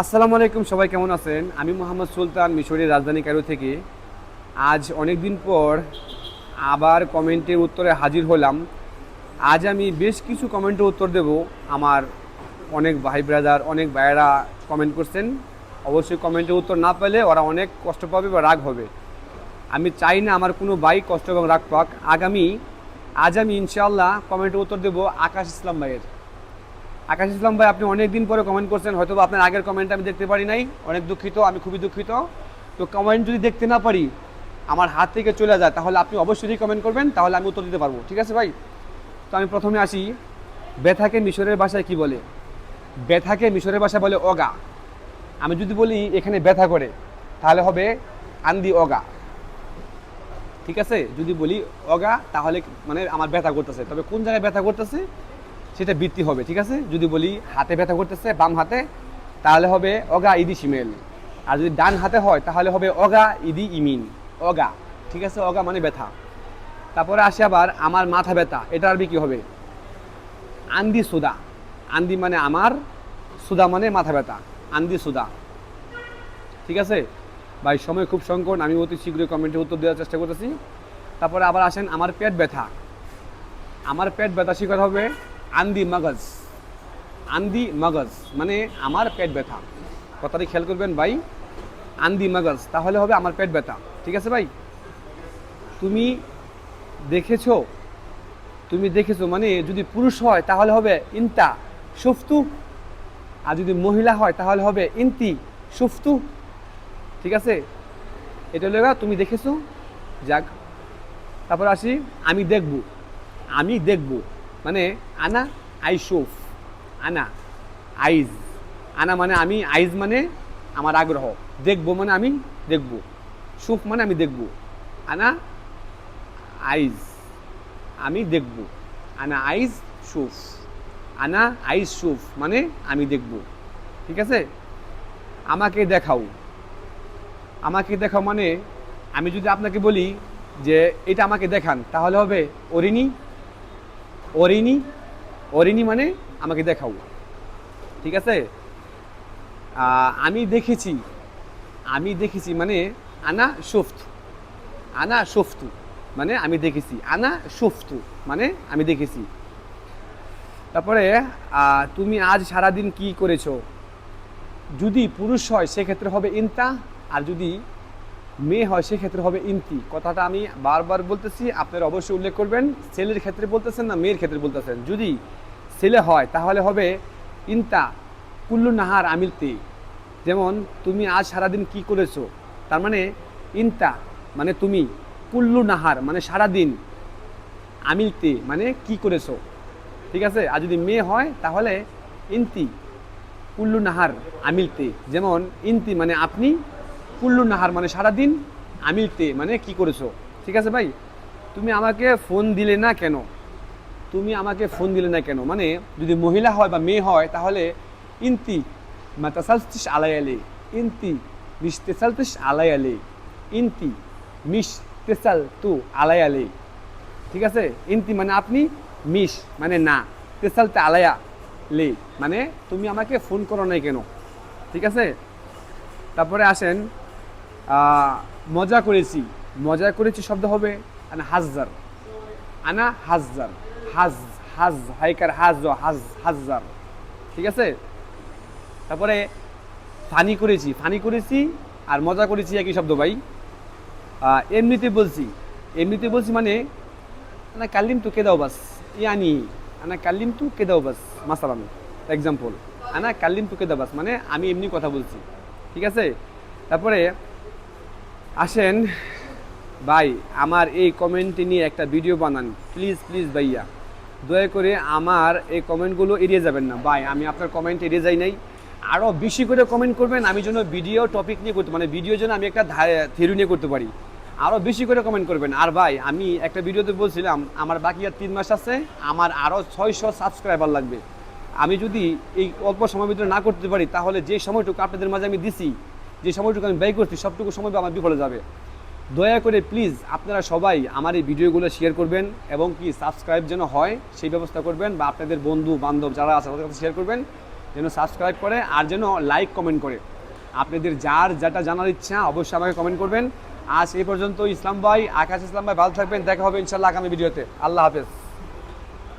আসসালামু আলাইকুম, সবাই কেমন আছেন? আমি মোহাম্মদ সুলতান, মিশরের রাজধানী কায়রো থেকে। আজ অনেক দিন পর আবার কমেন্টের উত্তরে হাজির হলাম। আজ আমি বেশ কিছু কমেন্টের উত্তর দেব। আমার অনেক ভাই ব্রাদার, অনেক ভাইয়েরা কমেন্ট করছেন। অবশ্যই কমেন্টের উত্তর না পেলে ওরা অনেক কষ্ট পাবে বা রাগ হবে। আমি চাই না আমার কোনো ভাই কষ্ট এবং রাগ পাক। আগামী, আজ আমি ইনশাআল্লাহ কমেন্টের উত্তর দেব আকাশ ইসলাম ভাইয়ের। আকাশ ইসলাম ভাই, আপনি অনেক দিন পরে কমেন্ট করছেন হয়তো আপনার আগের কমেন্ট আমি দেখতে পারি নাই। অনেক দুঃখিত, আমি খুবই দুঃখিত। তো কমেন্ট যদি দেখতে না পারি, আমার হাত থেকে চলে যায়, তাহলে আপনি অবশ্যই কমেন্ট করবেন, তাহলে আমি উত্তর দিতে পারব, ঠিক আছে ভাই? তো আমি প্রথমে আসি ব্যথাকে মিশরের ভাষায় কি বলে? ব্যথাকে মিশরের ভাষায় বলে অগা। আমি যদি বলি এখানে ব্যথা করে, তাহলে হবে আন্দি অগা। ঠিক আছে? যদি বলি অগা, তাহলে মানে আমার ব্যথা করতেছে। তবে কোন জায়গায় ব্যথা করতেছে? সেটা বৃত্তি হবে, ঠিক আছে? যদি বলি হাতে ব্যথা করতেছে, বাম হাতে, তাহলে হবে অগা ইদি সিমেল। আর যদি ডান হাতে হয়, তাহলে হবে অগা ইদি ইমিন, অগা, ঠিক আছে? অগা মানে ব্যথা। তারপরে আসে আবার আমার মাথা ব্যথা, এটা আরবি কি হবে? আন্দি সুদা। আন্দি মানে আমার, সুদা মানে মাথা ব্যথা। আন্দি সুদা। ঠিক আছে? ভাই, সময় খুব সংকট, আমি অতি শীঘ্রই কমেন্টে উত্তর দেওয়ার চেষ্টা করতেছি। তারপরে আবার আসেন আমার পেট ব্যথা। আমার পেট ব্যথা শিকার হবে আন্দি মগজ। আন্দি মগজ মানে আমার পেট ব্যথা। কথাটি খেয়াল করবেন ভাই আন্দি মগজ তাহলে হবে আমার পেট ব্যথা। ঠিক আছে ভাই? তুমি দেখেছ? তুমি দেখেছ মানে যদি পুরুষ হয় তাহলে হবে ইনতা সুফতু। আর যদি মহিলা হয় তাহলে হবে ইনতি সুফতু। ঠিক আছে? এটা হলো গা, তুমি দেখেছ? যাক তারপর আসি আমি দেখব। আমি দেখব। মানে আনা আই শুফ আনা, আইজ। আনা মানে আমি, আইজ মানে আমার আগ্রহ। দেখব মানে আমি দেখব। সুফ মানে আমি দেখব। আনা, আইজ। আমি দেখব। আনা, আইজ, সুফ। আনা, আইজ, সুফ মানে আমি দেখব। ঠিক আছে? আমাকে দেখাও। আমাকে দেখাও মানে আমি যদি আপনাকে বলি যে এটা আমাকে দেখান, তাহলে হবে অরিনি। অরিনি অরিনি মানে আমাকে দেখাও। ঠিক আছে? আমি দেখেছি আমি দেখেছি মানে আনা সুফত। আনা সুফতু মানে আমি দেখেছি। আনা সুফতু মানে আমি দেখেছি। তারপরে তুমি আজ সারাদিন কি করেছ? যদি পুরুষ হয়, সেক্ষেত্রে হবে ইনতা, আর যদি মেয়ে হয়, সেক্ষেত্রে হবে ইনতি কথাটা আমি বারবার বলতেছি, আপনারা অবশ্যই উল্লেখ করবেন। ছেলের ক্ষেত্রে বলতেছেন না, মেয়ের ক্ষেত্রে বলতেছেন? যদি ছেলে হয়, তাহলে হবে ইনতা কুল্লু নাহার আমিলতে যেমন, তুমি আজ সারাদিন কি করেছ? তার মানে ইনতা মানে তুমি, কুল্লু নাহার মানে সারাদিন আমিলতে মানে কি করেছ? ঠিক আছে? আর যদি মেয়ে হয়, তাহলে ইনতি কুল্লু নাহার আমিলতে যেমন, ইনতি মানে আপনি কুল্লু নাহার মানে সারাদিন আমিলতে মানে কি করেছ? ঠিক আছে ভাই? তুমি আমাকে ফোন দিলে না কেন? তুমি আমাকে ফোন দিলে না কেন? মানে যদি মহিলা হয় বা মেয়ে হয়, তাহলে ইনতি মাতাসালতিস আলায়ালে, ইনতি মিস তেসালতিস আলায়ালে, ইনতি মিস তেসাল তু আলাই আলায়ালে। ঠিক আছে? ইনতি মানে আপনি মিস মানে না। তেসালতে আলায়া লে মানে তুমি আমাকে ফোন করো নাই কেন? ঠিক আছে? তারপরে আসেন মজা করেছি। মজা করেছি শব্দ হবে আনা হাজার আনা হাজার হাজ হাজ, হাইকার হাজ হাজ হাজার ঠিক আছে? তারপরে ফানি করেছি। ফানি করেছি আর মজা করেছি একই শব্দ ভাই। এমনিতে বলছি। এমনিতে বলছি মানে আনা কাল্লিম তো কে দাও বাস? ইয়ানি, আনা কাল্লিম তু কে দাও বাস? মাসালাম এক্সাম্পল আনা কাল্লিম তু কে দাও বাস? মানে আমি এমনি কথা বলছি। ঠিক আছে? তারপরে আসেন। ভাই, আমার এই কমেন্টে নিয়ে একটা ভিডিও বানান। প্লিজ প্লিজ ভাইয়া। দয়া করে আমার এই কমেন্টগুলো এড়িয়ে যাবেন না। ভাই, আমি আপনার কমেন্ট এড়িয়ে যাই নাই। আরও বেশি করে কমেন্ট করবেন, আমি যেন ভিডিও টপিক নিয়ে করতে মানে ভিডিও যেন আমি একটা থিওরি নিয়ে করতে পারি। আরও বেশি করে কমেন্ট করবেন। আর ভাই, আমি একটা ভিডিওতে বলছিলাম, আমার বাকি আর তিন মাস আছে, আমার আরও ছয়শো সাবস্ক্রাইবার লাগবে। আমি যদি এই অল্প সময়ের ভিতরে না করতে পারি, তাহলে যে সময়টুকু আপনাদের মাঝে আমি দিছি যে সময়টুকু আমি ব্যয় করছি, সবটুকু সময় আমার বিফলে যাবে। দয়া করে প্লিজ আপনারা সবাই আমার এই ভিডিওগুলো শেয়ার করবেন এবং কি সাবস্ক্রাইব যেন হয়, সেই ব্যবস্থা করবেন বা আপনাদের বন্ধু, বান্ধব যারা আছে, তাদের কাছে শেয়ার করবেন, যেন সাবস্ক্রাইব করে আর যেন লাইক কমেন্ট করে। আপনাদের যার যেটা জানার ইচ্ছা অবশ্যই আমাকে কমেন্ট করবেন। আজ এই পর্যন্ত ইসলাম ভাই, আকাশ ইসলাম ভাই ভালো থাকবেন, দেখা হবে ইনশাল্লাহ আগামী ভিডিওতে। আল্লাহ হাফেজ।